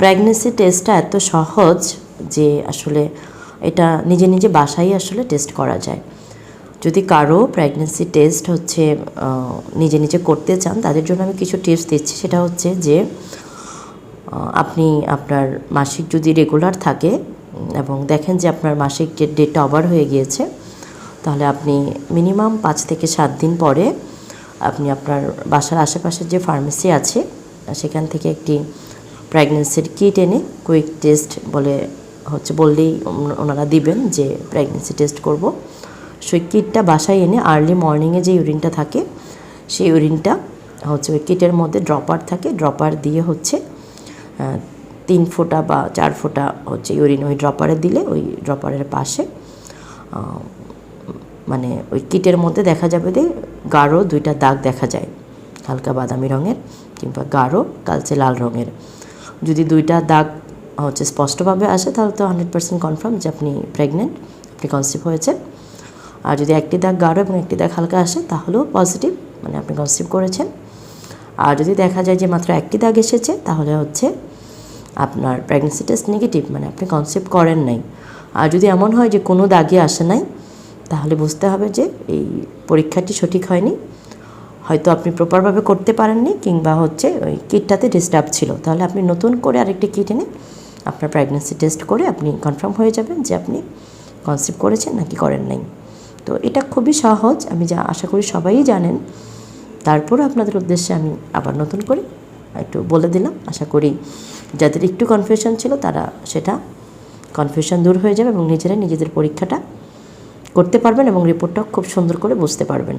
Pregnancy টেস্টটা এত সহজ যে আসলে এটা নিজে নিজে বাসায় আসলে টেস্ট করা যায়। যদি কারও প্রেগনেন্সি টেস্ট হচ্ছে নিজে নিজে করতে চান, তাদের জন্য আমি কিছু টিপস দিচ্ছি। সেটা হচ্ছে যে আপনি আপনার মাসিক যদি রেগুলার থাকে, এবং দেখেন যে আপনার মাসিক ডেটটা ওভার হয়ে গিয়েছে, তাহলে আপনি মিনিমাম পাঁচ থেকে সাত দিন পরে আপনি আপনার বাসার আশেপাশে যে ফার্মেসি আছে, সেখান থেকে একটি প্রেগনেন্সির কিট এনে কুইক টেস্ট বলে হচ্ছে বললেই ওনারা দিবেন যে প্রেগনেন্সি টেস্ট করব। সেই কিটটা বাসায় এনে আর্লি মর্নিংয়ে যে ইউরিনটা থাকে, সেই ইউরিনটা হচ্ছে ওই কিটের মধ্যে ড্রপার থাকে ড্রপার দিয়ে হচ্ছে তিন ফোঁটা বা চার ফোঁটা হচ্ছে ইউরিন ওই ড্রপারে দিলে ওই ড্রপারের পাশে মানে ওই কিটের মধ্যে দেখা যাবে যে গাঢ় দুইটা দাগ দেখা যায়, হালকা বাদামি রঙের কিংবা গাঢ়, কালচে লাল রঙের। যদি দুইটা দাগ, হচ্ছে স্পষ্টভাবে আসে, তাহলে তো হান্ড্রেড পার্সেন্ট কনফার্ম যে আপনি প্রেগনেন্ট আপনি কনসিভ হয়েছে আর যদি একটি দাগ গাঢ় এবং একটি দাগ হালকা আসে, তাহলেও পজিটিভ মানে আপনি কনসিভ করেছেন। আর যদি দেখা যায় যে মাত্র একটি দাগ এসেছে, তাহলে হচ্ছে আপনার প্রেগনেন্সি টেস্ট নেগেটিভ মানে আপনি কনসেপ্ট করেন নাই। আর যদি এমন হয় যে কোনো দাগই আসে নাই, তাহলে বুঝতে হবে যে এই পরীক্ষাটি সঠিক হয়নি। হয়তো আপনি প্রপারভাবে করতে পারেননি কিংবা হচ্ছে ওই কিটটাতে ডিস্টার্ব ছিল। তাহলে আপনি নতুন করে আরেকটি কিট এনে আপনার প্রেগনেন্সি টেস্ট করে আপনি কনফার্ম হয়ে যাবেন যে আপনি কনসেপ্ট করেছেন নাকি করেন নাই। তো এটা খুবই সহজ, আমি যা আশা করি সবাই জানেন। তারপর আপনাদের উদ্দেশ্যে আমি আবার নতুন করে একটু বলে দিলাম। আশা করি যাদের একটু কনফিউশন ছিল তারা সেটা কনফিউশন দূর হয়ে যাবে এবং নিজেরাই নিজেদের পরীক্ষাটা করতে পারবেন এবং রিপোর্টটাও খুব সুন্দর করে বুঝতে পারবেন।